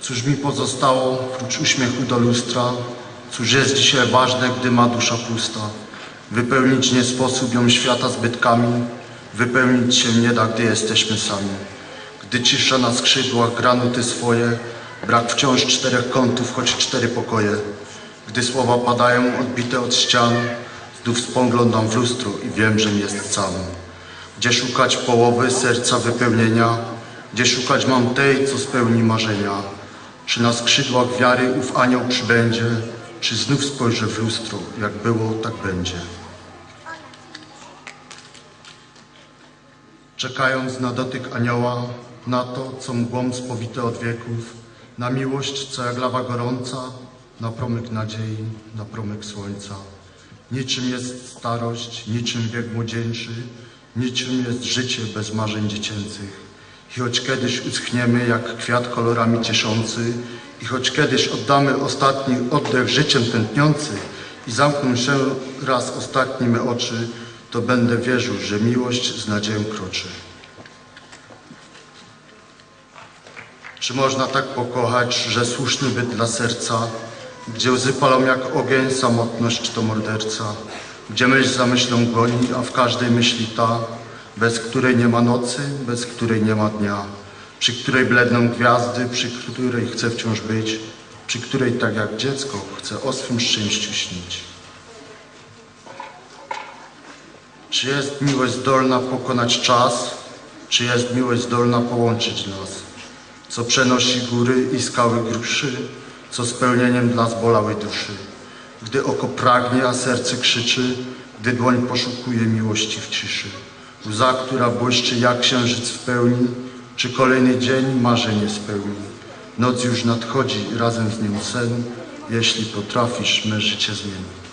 Cóż mi pozostało, prócz uśmiechu do lustra? Cóż jest dzisiaj ważne, gdy ma dusza pusta? Wypełnić nie sposób ją świata zbytkami, wypełnić się nie da, gdy jesteśmy sami. Gdy cisza na skrzydłach gra nuty swoje, brak wciąż czterech kątów, choć cztery pokoje. Gdy słowa padają odbite od ścian, znów spoglądam w lustro i wiem, żem jest sam. Gdzie szukać połowy serca wypełnienia? Gdzie szukać mam tej, co spełni marzenia? Czy na skrzydłach wiary ów anioł przybędzie? Czy znów spojrzę w lustro, jak było, tak będzie? Czekając na dotyk anioła, na to, co mgłą spowite od wieków, na miłość, co jak lawa gorąca, na promyk nadziei, na promyk słońca. Niczym jest starość, niczym wiek młodzieńczy, niczym jest życie bez marzeń dziecięcych. I choć kiedyś uschniemy jak kwiat kolorami cieszący, i choć kiedyś oddamy ostatni oddech życiem tętniący i zamkną się raz ostatni me oczy, to będę wierzył, że miłość z nadzieją kroczy. Czy można tak pokochać, że słuszny byt dla serca, gdzie łzy palą jak ogień, samotność to morderca, gdzie myśl za myślą goni, a w każdej myśli ta, bez której nie ma nocy, bez której nie ma dnia, przy której bledną gwiazdy, przy której chcę wciąż być, przy której tak jak dziecko chcę o swym szczęściu śnić. Czy jest miłość zdolna pokonać czas? Czy jest miłość zdolna połączyć nas? Co przenosi góry i skały gruszy? Co spełnieniem dla zbolałej duszy? Gdy oko pragnie, a serce krzyczy, gdy dłoń poszukuje miłości w ciszy. Łza, która błyszczy jak księżyc w pełni, czy kolejny dzień marzenie spełni. Noc już nadchodzi, razem z nią sen, jeśli potrafisz me życie zmienić.